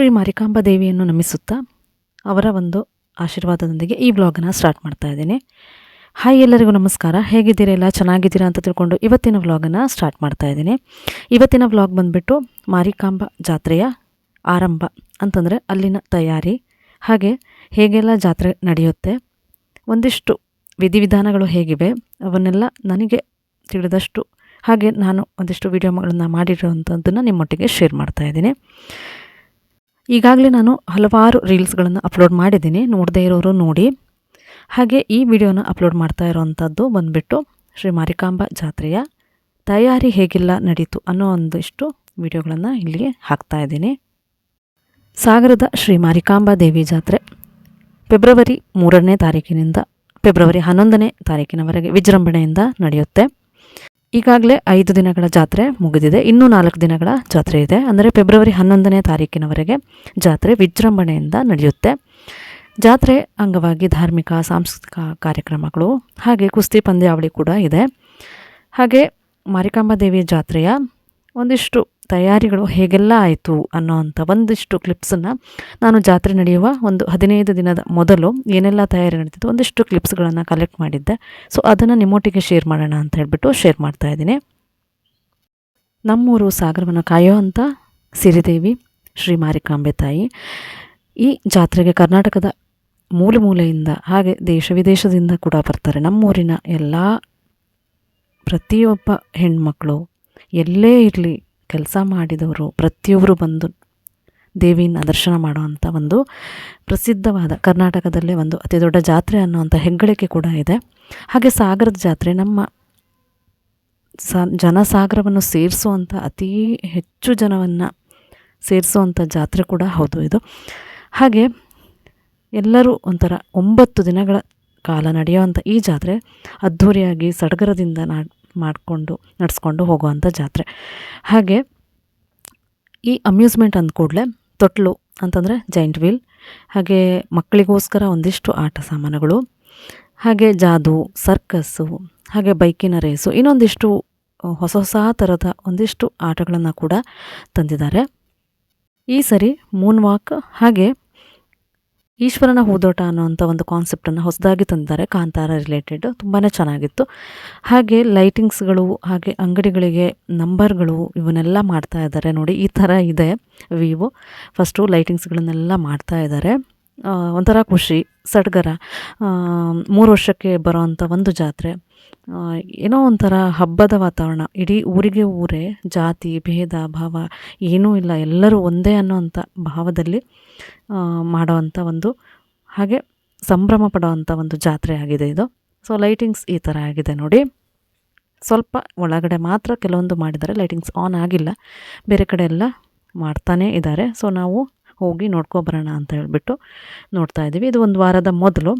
ಶ್ರೀ ಮಾರಿಕಾಂಬ ದೇವಿಯನ್ನು ನಮಿಸುತ್ತಾ ಅವರ ಒಂದು ಆಶೀರ್ವಾದದೊಂದಿಗೆ ಈ ವ್ಲಾಗನ್ನು ಸ್ಟಾರ್ಟ್ ಮಾಡ್ತಾ ಇದ್ದೀನಿ. ಹಾಯ್ ಎಲ್ಲರಿಗೂ ನಮಸ್ಕಾರ. ಹೇಗಿದ್ದೀರಾ? ಎಲ್ಲ ಚೆನ್ನಾಗಿದ್ದೀರಾ ಅಂತ ತಿಳ್ಕೊಂಡು ಇವತ್ತಿನ ವ್ಲಾಗನ್ನು ಸ್ಟಾರ್ಟ್ ಮಾಡ್ತಾ ಇದ್ದೀನಿ. ಇವತ್ತಿನ ವ್ಲಾಗ್ ಬಂದುಬಿಟ್ಟು ಮಾರಿಕಾಂಬಾ ಜಾತ್ರೆಯ ಆರಂಭ ಅಂತಂದರೆ ಅಲ್ಲಿನ ತಯಾರಿ, ಹಾಗೆ ಹೇಗೆಲ್ಲ ಜಾತ್ರೆ ನಡೆಯುತ್ತೆ, ಒಂದಿಷ್ಟು ವಿಧಿವಿಧಾನಗಳು ಹೇಗಿವೆ, ಅವನ್ನೆಲ್ಲ ನನಗೆ ತಿಳಿದಷ್ಟು ಹಾಗೆ ನಾನು ಒಂದಿಷ್ಟು ವಿಡಿಯೋಗಳನ್ನು ಮಾಡಿರುವಂಥದ್ದನ್ನು ನಿಮ್ಮೊಟ್ಟಿಗೆ ಶೇರ್ ಮಾಡ್ತಾ ಇದ್ದೀನಿ. ಈಗಾಗಲೇ ನಾನು ಹಲವಾರು ರೀಲ್ಸ್ಗಳನ್ನು ಅಪ್ಲೋಡ್ ಮಾಡಿದ್ದೀನಿ. ನೋಡದೇ ಇರೋರು ನೋಡಿ. ಹಾಗೆ ಈ ವಿಡಿಯೋನ ಅಪ್ಲೋಡ್ ಮಾಡ್ತಾ ಇರೋವಂಥದ್ದು ಬಂದುಬಿಟ್ಟು ಶ್ರೀ ಮಾರಿಕಾಂಬಾ ಜಾತ್ರೆಯ ತಯಾರಿ ಹೇಗೆಲ್ಲ ನಡೀತು ಅನ್ನೋ ಒಂದಿಷ್ಟು ವಿಡಿಯೋಗಳನ್ನು ಇಲ್ಲಿಗೆ ಹಾಕ್ತಾ ಇದ್ದೀನಿ. ಸಾಗರದ ಶ್ರೀ ಮಾರಿಕಾಂಬಾ ದೇವಿ ಜಾತ್ರೆ ಫೆಬ್ರವರಿ ಮೂರನೇ ತಾರೀಕಿನಿಂದ ಫೆಬ್ರವರಿ ಹನ್ನೊಂದನೇ ತಾರೀಕಿನವರೆಗೆ ವಿಜೃಂಭಣೆಯಿಂದ ನಡೆಯುತ್ತೆ. ಈಗಾಗಲೇ ಐದು ದಿನಗಳ ಜಾತ್ರೆ ಮುಗಿದಿದೆ. ಇನ್ನೂ ನಾಲ್ಕು ದಿನಗಳ ಜಾತ್ರೆ ಇದೆ. ಅಂದರೆ ಫೆಬ್ರವರಿ ಹನ್ನೊಂದನೇ ತಾರೀಕಿನವರೆಗೆ ಜಾತ್ರೆ ವಿಜೃಂಭಣೆಯಿಂದ ನಡೆಯುತ್ತೆ. ಜಾತ್ರೆ ಅಂಗವಾಗಿ ಧಾರ್ಮಿಕ, ಸಾಂಸ್ಕೃತಿಕ ಕಾರ್ಯಕ್ರಮಗಳು ಹಾಗೆ ಕುಸ್ತಿ ಪಂದ್ಯಾವಳಿ ಕೂಡ ಇದೆ. ಹಾಗೆ ಮಾರಿಕಾಂಬಾ ದೇವಿ ಜಾತ್ರೆಯ ಒಂದಿಷ್ಟು ತಯಾರಿಗಳು ಹೇಗೆಲ್ಲ ಆಯಿತು ಅನ್ನೋವಂಥ ಒಂದಿಷ್ಟು ಕ್ಲಿಪ್ಸನ್ನು ನಾನು ಜಾತ್ರೆ ನಡೆಯುವ ಒಂದು ಹದಿನೈದು ದಿನದ ಮೊದಲು ಏನೆಲ್ಲ ತಯಾರಿ ನಡೀತಿತ್ತು ಒಂದಿಷ್ಟು ಕ್ಲಿಪ್ಸ್ಗಳನ್ನು ಕಲೆಕ್ಟ್ ಮಾಡಿದ್ದೆ. ಸೊ ಅದನ್ನು ನಿಮ್ಮೊಟ್ಟಿಗೆ ಶೇರ್ ಮಾಡೋಣ ಅಂತ ಹೇಳಿಬಿಟ್ಟು ಶೇರ್ ಮಾಡ್ತಾ ಇದ್ದೀನಿ. ನಮ್ಮೂರು ಸಾಗರವನ್ನು ಕಾಯೋವಂಥ ಸಿರಿದೇವಿ, ಶ್ರೀ ಮಾರಿಕಾಂಬೆ ತಾಯಿ. ಈ ಜಾತ್ರೆಗೆ ಕರ್ನಾಟಕದ ಮೂಲೆ ಮೂಲೆಯಿಂದ ಹಾಗೆ ದೇಶ ವಿದೇಶದಿಂದ ಕೂಡ ಬರ್ತಾರೆ. ನಮ್ಮೂರಿನ ಎಲ್ಲ ಪ್ರತಿಯೊಬ್ಬ ಹೆಣ್ಮಕ್ಳು ಎಲ್ಲೇ ಇರಲಿ ಕೆಲಸ ಮಾಡಿದವರು ಪ್ರತಿಯೊಬ್ಬರು ಬಂದು ದೇವಿನ ದರ್ಶನ ಮಾಡುವಂಥ ಒಂದು ಪ್ರಸಿದ್ಧವಾದ ಕರ್ನಾಟಕದಲ್ಲೇ ಒಂದು ಅತಿ ದೊಡ್ಡ ಜಾತ್ರೆ ಅನ್ನುವಂಥ ಹೆಗ್ಗಳಿಕೆ ಕೂಡ ಇದೆ. ಹಾಗೆ ಸಾಗರದ ಜಾತ್ರೆ ನಮ್ಮ ಸ ಜನಸಾಗರವನ್ನು ಸೇರಿಸುವಂಥ ಅತೀ ಹೆಚ್ಚು ಜನವನ್ನು ಸೇರಿಸುವಂಥ ಜಾತ್ರೆ ಕೂಡ ಹೌದು ಇದು. ಹಾಗೆ ಎಲ್ಲರೂ ಒಂಥರ ಒಂಬತ್ತು ದಿನಗಳ ಕಾಲ ನಡೆಯುವಂಥ ಈ ಜಾತ್ರೆ ಅದ್ಧೂರಿಯಾಗಿ ಸಡಗರದಿಂದ ನಾಡ್ ಮಾಡಿಕೊಂಡು ನಡೆಸ್ಕೊಂಡು ಹೋಗುವಂಥ ಜಾತ್ರೆ. ಹಾಗೆ ಈ ಅಮ್ಯೂಸ್ಮೆಂಟ್ ಅಂದ ಕೂಡಲೇ ತೊಟ್ಲು ಅಂತಂದರೆ ಜೈಂಟ್ ವೀಲ್ ಹಾಗೆ ಮಕ್ಕಳಿಗೋಸ್ಕರ ಒಂದಿಷ್ಟು ಆಟ ಸಾಮಾನುಗಳು, ಹಾಗೆ ಜಾದು ಸರ್ಕಸ್ಸು ಹಾಗೆ ಬೈಕಿನ ರೇಸು ಇನ್ನೊಂದಿಷ್ಟು ಹೊಸ ಹೊಸ ಥರದ ಒಂದಿಷ್ಟು ಆಟಗಳನ್ನು ಕೂಡ ತಂದಿದ್ದಾರೆ. ಈ ಸರಿ ಮೂನ್ ವಾಕ್ ಹಾಗೆ ಈಶ್ವರನ ಹೂದೋಟ ಅನ್ನುವಂಥ ಒಂದು ಕಾನ್ಸೆಪ್ಟನ್ನು ಹೊಸದಾಗಿ ತಂದಿದ್ದಾರೆ. ಕಾಂತಾರ ರಿಲೇಟೆಡ್ ತುಂಬಾ ಚೆನ್ನಾಗಿತ್ತು. ಹಾಗೆ ಲೈಟಿಂಗ್ಸ್ಗಳು ಹಾಗೆ ಅಂಗಡಿಗಳಿಗೆ ನಂಬರ್ಗಳು ಇವನ್ನೆಲ್ಲ ಮಾಡ್ತಾ ಇದ್ದಾರೆ. ನೋಡಿ, ಈ ಥರ ಇದೆ ವಿವೋ ಫಸ್ಟು ಲೈಟಿಂಗ್ಸ್ಗಳನ್ನೆಲ್ಲ ಮಾಡ್ತಾ ಇದ್ದಾರೆ. ಒಂಥರ ಖುಷಿ, ಸಡ್ಗರ. ಮೂರು ವರ್ಷಕ್ಕೆ ಬರೋವಂಥ ಒಂದು ಜಾತ್ರೆ. ಏನೋ ಒಂಥರ ಹಬ್ಬದ ವಾತಾವರಣ. ಇಡೀ ಊರಿಗೆ ಊರೇ ಜಾತಿ, ಭೇದ, ಭಾವ ಏನೂ ಇಲ್ಲ. ಎಲ್ಲರೂ ಒಂದೇ ಅನ್ನೋವಂಥ ಭಾವದಲ್ಲಿ ಮಾಡೋವಂಥ ಒಂದು, ಹಾಗೆ ಸಂಭ್ರಮ ಪಡೋವಂಥ ಒಂದು ಜಾತ್ರೆ ಆಗಿದೆ ಇದು. ಸೊ ಲೈಟಿಂಗ್ಸ್ ಈ ಥರ ಆಗಿದೆ ನೋಡಿ. ಸ್ವಲ್ಪ ಒಳಗಡೆ ಮಾತ್ರ ಕೆಲವೊಂದು ಮಾಡಿದ್ದಾರೆ. ಲೈಟಿಂಗ್ಸ್ ಆನ್ ಆಗಿಲ್ಲ. ಬೇರೆ ಕಡೆ ಎಲ್ಲ ಮಾಡ್ತಾನೇ ಇದ್ದಾರೆ. ಸೊ ನಾವು ಹೋಗಿ ನೋಡ್ಕೊಬರೋಣ ಅಂತ ಹೇಳಿಬಿಟ್ಟು ನೋಡ್ತಾ ಇದ್ದೀವಿ. ಇದು ಒಂದು ವಾರದ ಮೊದಲು.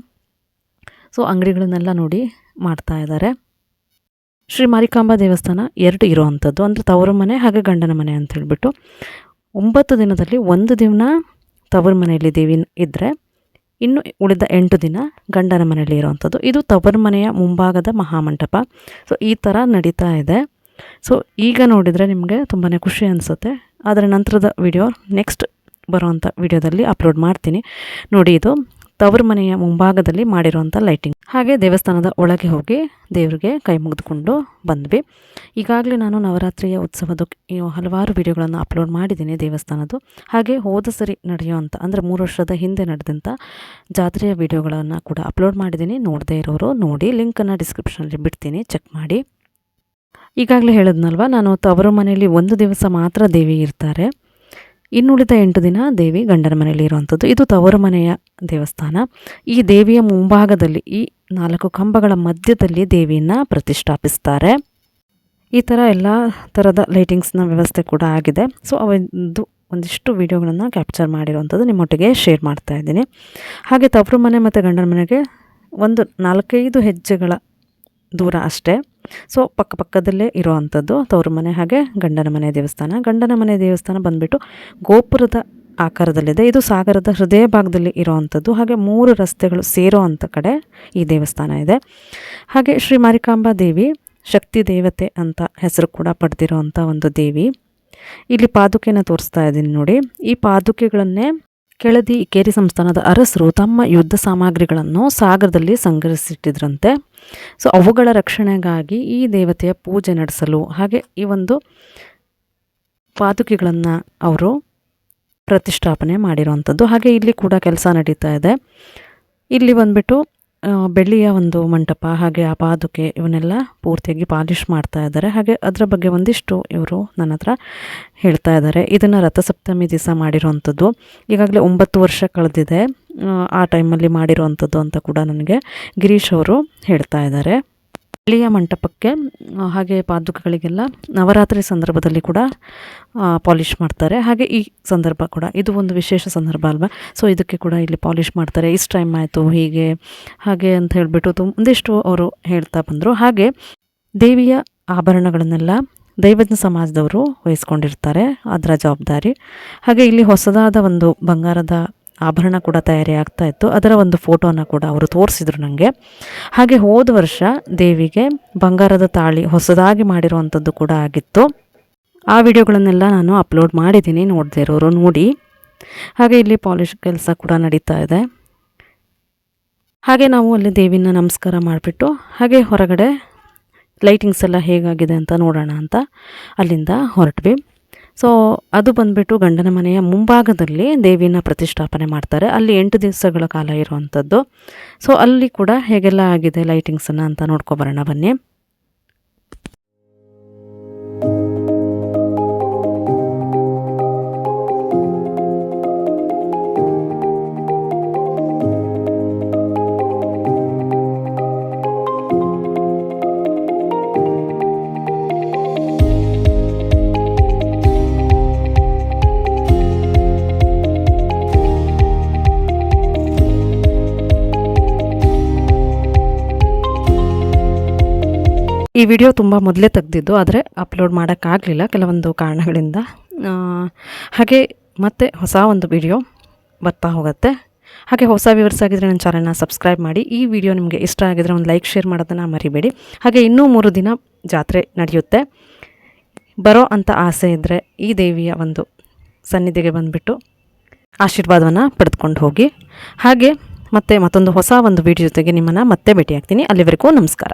ಸೊ ಅಂಗಡಿಗಳನ್ನೆಲ್ಲ ನೋಡಿ ಮಾಡ್ತಾ ಇದ್ದಾರೆ. ಶ್ರೀ ಮಾರಿಕಾಂಬಾ ದೇವಸ್ಥಾನ ಎರಡು ಇರೋವಂಥದ್ದು. ಅಂದರೆ ತವರು ಮನೆ ಹಾಗೆ ಗಂಡನ ಮನೆ ಅಂತ ಹೇಳಿಬಿಟ್ಟು. ಒಂಬತ್ತು ದಿನದಲ್ಲಿ ಒಂದು ದಿನ ತವರು ಮನೆಯಲ್ಲಿ ದೇವಿ ಇದ್ದರೆ ಇನ್ನು ಉಳಿದ ಎಂಟು ದಿನ ಗಂಡನ ಮನೆಯಲ್ಲಿ ಇರೋವಂಥದ್ದು. ಇದು ತವರು ಮನೆಯ ಮುಂಭಾಗದ ಮಹಾಮಂಟಪ. ಸೊ ಈ ಥರ ನಡೀತಾ ಇದೆ. ಸೊ ಈಗ ನೋಡಿದರೆ ನಿಮಗೆ ತುಂಬಾ ಖುಷಿ ಅನಿಸುತ್ತೆ. ಅದರ ನಂತರದ ವಿಡಿಯೋ ನೆಕ್ಸ್ಟ್ ಬರುವಂಥ ವಿಡಿಯೋದಲ್ಲಿ ಅಪ್ಲೋಡ್ ಮಾಡ್ತೀನಿ. ನೋಡಿ ಇದು ತವರು ಮನೆಯ ಮುಂಭಾಗದಲ್ಲಿ ಮಾಡಿರುವಂಥ ಲೈಟಿಂಗ್ ಹಾಗೆ ದೇವಸ್ಥಾನದ ಒಳಗೆ ಹೋಗಿ ದೇವರಿಗೆ ಕೈ ಮುಗಿದುಕೊಂಡು ಬಂದ್ವಿ. ಈಗಾಗಲೇ ನಾನು ನವರಾತ್ರಿಯ ಉತ್ಸವದ ಹಲವಾರು ವಿಡಿಯೋಗಳನ್ನು ಅಪ್ಲೋಡ್ ಮಾಡಿದ್ದೀನಿ ದೇವಸ್ಥಾನದ್ದು. ಹಾಗೆ ಹೋದ ಸರಿ ನಡೆಯುವಂಥ ಅಂದರೆ ಮೂರು ವರ್ಷದ ಹಿಂದೆ ನಡೆದಂಥ ಜಾತ್ರೆಯ ವಿಡಿಯೋಗಳನ್ನು ಕೂಡ ಅಪ್ಲೋಡ್ ಮಾಡಿದ್ದೀನಿ. ನೋಡದೇ ಇರೋರು ನೋಡಿ ಲಿಂಕನ್ನು ಡಿಸ್ಕ್ರಿಪ್ಷನಲ್ಲಿ ಬಿಡ್ತೀನಿ ಚೆಕ್ ಮಾಡಿ. ಈಗಾಗಲೇ ಹೇಳಿದ್ನಲ್ವ, ನಾನು ತವರು ಮನೆಯಲ್ಲಿ ಒಂದು ದಿವಸ ಮಾತ್ರ ದೇವಿ ಇರ್ತಾರೆ. ಇನ್ನುಳಿದ ಎಂಟು ದಿನ ದೇವಿ ಗಂಡನ ಮನೆಯಲ್ಲಿ ಇರುವಂಥದ್ದು. ಇದು ತವರು ಮನೆಯ ದೇವಸ್ಥಾನ. ಈ ದೇವಿಯ ಮುಂಭಾಗದಲ್ಲಿ, ಈ ನಾಲ್ಕು ಕಂಬಗಳ ಮಧ್ಯದಲ್ಲಿ ದೇವಿಯನ್ನು ಪ್ರತಿಷ್ಠಾಪಿಸ್ತಾರೆ. ಈ ಥರ ಎಲ್ಲ ಥರದ ಲೈಟಿಂಗ್ಸ್ನ ವ್ಯವಸ್ಥೆ ಕೂಡ ಆಗಿದೆ. ಸೊ ಅವೊಂದು ಒಂದಿಷ್ಟು ವೀಡಿಯೋಗಳನ್ನು ಕ್ಯಾಪ್ಚರ್ ಮಾಡಿರುವಂಥದ್ದು ನಿಮ್ಮೊಟ್ಟಿಗೆ ಶೇರ್ ಮಾಡ್ತಾ ಇದ್ದೀನಿ. ಹಾಗೆ ತವರು ಮನೆ ಮತ್ತು ಗಂಡನ ಮನೆಗೆ ಒಂದು ನಾಲ್ಕೈದು ಹೆಜ್ಜೆಗಳ ದೂರ ಅಷ್ಟೇ. ಸೊ ಪಕ್ಕ ಪಕ್ಕದಲ್ಲೇ ಇರುವಂಥದ್ದು ತವರು ಮನೆ ಹಾಗೆ ಗಂಡನ ಮನೆ ದೇವಸ್ಥಾನ. ಗಂಡನ ಮನೆ ದೇವಸ್ಥಾನ ಬಂದುಬಿಟ್ಟು ಗೋಪುರದ ಆಕಾರದಲ್ಲಿದೆ. ಇದು ಸಾಗರದ ಹೃದಯ ಭಾಗದಲ್ಲಿ ಇರೋವಂಥದ್ದು ಹಾಗೆ ಮೂರು ರಸ್ತೆಗಳು ಸೇರೋ ಅಂಥ ಕಡೆ ಈ ದೇವಸ್ಥಾನ ಇದೆ. ಹಾಗೆ ಶ್ರೀ ಮಾರಿಕಾಂಬಾ ದೇವಿ, ಶಕ್ತಿ ದೇವತೆ ಅಂತ ಹೆಸರು ಕೂಡ ಪಡೆದಿರುವಂಥ ಒಂದು ದೇವಿ. ಇಲ್ಲಿ ಪಾದುಕೆನ ತೋರಿಸ್ತಾ ಇದ್ದೀನಿ ನೋಡಿ. ಈ ಪಾದುಕೆಗಳನ್ನೇ ಕೆಳದಿ ಕೇರಿ ಸಂಸ್ಥಾನದ ಅರಸರು ತಮ್ಮ ಯುದ್ಧ ಸಾಮಗ್ರಿಗಳನ್ನು ಸಾಗರದಲ್ಲಿ ಸಂಗ್ರಹಿಸಿಟ್ಟಿದ್ರಂತೆ. ಸೊ ಅವುಗಳ ರಕ್ಷಣೆಗಾಗಿ ಈ ದೇವತೆಯ ಪೂಜೆ ನಡೆಸಲು ಹಾಗೆ ಈ ಒಂದು ಪಾದುಕೆಗಳನ್ನು ಅವರು ಪ್ರತಿಷ್ಠಾಪನೆ ಮಾಡಿರುವಂಥದ್ದು. ಹಾಗೆ ಇಲ್ಲಿ ಕೂಡ ಕೆಲಸ ನಡೀತಾ ಇದೆ. ಇಲ್ಲಿ ಬಂದುಬಿಟ್ಟು ಬೆಳ್ಳಿಯ ಒಂದು ಮಂಟಪ, ಹಾಗೆ ಆ ಪಾದುಕೆ ಇವನ್ನೆಲ್ಲ ಪೂರ್ತಿಯಾಗಿ ಪಾಲಿಷ್ ಮಾಡ್ತಾ ಇದ್ದಾರೆ. ಹಾಗೆ ಅದರ ಬಗ್ಗೆ ಒಂದಿಷ್ಟು ಇವರು ನನ್ನ ಹತ್ರ ಹೇಳ್ತಾ ಇದ್ದಾರೆ. ಇದನ್ನು ರಥಸಪ್ತಮಿ ದಿವಸ ಮಾಡಿರುವಂಥದ್ದು. ಈಗಾಗಲೇ ಒಂಬತ್ತು ವರ್ಷ ಕಳೆದಿದೆ. ಆ, ಟೈಮಲ್ಲಿ ಮಾಡಿರುವಂಥದ್ದು ಅಂತ ಕೂಡ ನನಗೆ ಗಿರೀಶ್ ಅವರು ಹೇಳ್ತಾ ಇದ್ದಾರೆ. ಹಳ್ಳಿಯ ಮಂಟಪಕ್ಕೆ ಹಾಗೆ ಪಾದುಕಗಳಿಗೆಲ್ಲ ನವರಾತ್ರಿ ಸಂದರ್ಭದಲ್ಲಿ ಕೂಡ ಪಾಲಿಷ್ ಮಾಡ್ತಾರೆ. ಹಾಗೆ ಈ ಸಂದರ್ಭ ಕೂಡ ಇದು ಒಂದು ವಿಶೇಷ ಸಂದರ್ಭ ಅಲ್ವಾ? ಸೊ ಇದಕ್ಕೆ ಕೂಡ ಇಲ್ಲಿ ಪಾಲಿಷ್ ಮಾಡ್ತಾರೆ. ಇಷ್ಟು ಟೈಮ್ ಆಯಿತು ಹೀಗೆ ಹಾಗೆ ಅಂತ ಹೇಳಿಬಿಟ್ಟು ತುಂಬ ಒಂದಿಷ್ಟು ಅವರು ಹೇಳ್ತಾ ಬಂದರು. ಹಾಗೆ ದೇವಿಯ ಆಭರಣಗಳನ್ನೆಲ್ಲ ದೈವಜ್ಞ ಸಮಾಜದವರು ವಹಿಸ್ಕೊಂಡಿರ್ತಾರೆ ಅದರ ಜವಾಬ್ದಾರಿ. ಹಾಗೆ ಇಲ್ಲಿ ಹೊಸದಾದ ಒಂದು ಬಂಗಾರದ ಆಭರಣ ಕೂಡ ತಯಾರಿ ಆಗ್ತಾ ಇತ್ತು. ಅದರ ಒಂದು ಫೋಟೋನ ಕೂಡ ಅವರು ತೋರಿಸಿದ್ರು ನನಗೆ ಹಾಗೆ ಹೋದ ವರ್ಷ ದೇವಿಗೆ ಬಂಗಾರದ ತಾಳಿ ಹೊಸದಾಗಿ ಮಾಡಿರುವಂಥದ್ದು ಕೂಡ ಆಗಿತ್ತು. ಆ ವಿಡಿಯೋಗಳನ್ನೆಲ್ಲ ನಾನು ಅಪ್ಲೋಡ್ ಮಾಡಿದ್ದೀನಿ, ನೋಡದೇ ಇರೋರು ನೋಡಿ. ಹಾಗೆ ಇಲ್ಲಿ ಪಾಲಿಶ್ ಕೆಲಸ ಕೂಡ ನಡೀತಾ ಇದೆ. ಹಾಗೆ ನಾವು ಅಲ್ಲಿ ದೇವಿನ ನಮಸ್ಕಾರ ಮಾಡಿಬಿಟ್ಟು, ಹಾಗೆ ಹೊರಗಡೆ ಲೈಟಿಂಗ್ಸ್ ಎಲ್ಲ ಹೇಗಾಗಿದೆ ಅಂತ ನೋಡೋಣ ಅಂತ ಅಲ್ಲಿಂದ ಹೊರಟ್ವಿ. ಸೊ ಅದು ಬಂದ್ಬಿಟ್ಟು ಗಂಡನ ಮನೆಯ ಮುಂಭಾಗದಲ್ಲಿ ದೇವಿನ ಪ್ರತಿಷ್ಠಾಪನೆ ಮಾಡ್ತಾರೆ. ಅಲ್ಲಿ ಎಂಟು ದಿವಸಗಳ ಕಾಲ ಇರುವಂಥದ್ದು. ಸೊ ಅಲ್ಲಿ ಕೂಡ ಹೇಗೆಲ್ಲ ಆಗಿದೆ ಲೈಟಿಂಗ್ಸನ್ನು ಅಂತ ನೋಡ್ಕೊಬರೋಣ ಬನ್ನಿ. ಈ ವಿಡಿಯೋ ತುಂಬ ಮೊದಲೇ ತೆಗೆದಿದ್ದು, ಆದರೆ ಅಪ್ಲೋಡ್ ಮಾಡೋಕ್ಕಾಗಲಿಲ್ಲ ಕೆಲವೊಂದು ಕಾರಣಗಳಿಂದ. ಹಾಗೆ ಮತ್ತೆ ಹೊಸ ಒಂದು ವಿಡಿಯೋ ಬರ್ತಾ ಹೋಗುತ್ತೆ. ಹಾಗೆ ಹೊಸ ವ್ಯೂವರ್ಸ್ ಆಗಿದ್ದರೆ ನನ್ನ ಚಾನಲ್ನ ಸಬ್ಸ್ಕ್ರೈಬ್ ಮಾಡಿ. ಈ ವಿಡಿಯೋ ನಿಮಗೆ ಇಷ್ಟ ಆಗಿದ್ರೆ ಒಂದು ಲೈಕ್ ಶೇರ್ ಮಾಡೋದನ್ನು ಮರಿಬೇಡಿ. ಹಾಗೆ ಇನ್ನೂ ಮೂರು ದಿನ ಜಾತ್ರೆ ನಡೆಯುತ್ತೆ. ಬರೋ ಅಂತ ಆಸೆ ಇದ್ದರೆ ಈ ದೇವಿಯ ಒಂದು ಸನ್ನಿಧಿಗೆ ಬಂದುಬಿಟ್ಟು ಆಶೀರ್ವಾದವನ್ನು ಪಡೆದುಕೊಂಡು ಹೋಗಿ. ಹಾಗೆ ಮತ್ತೆ ಮತ್ತೊಂದು ಹೊಸ ಒಂದು ವಿಡಿಯೋ ಜೊತೆಗೆ ನಿಮ್ಮನ್ನು ಮತ್ತೆ ಭೇಟಿಯಾಗ್ತೀನಿ. ಅಲ್ಲಿವರೆಗೂ ನಮಸ್ಕಾರ.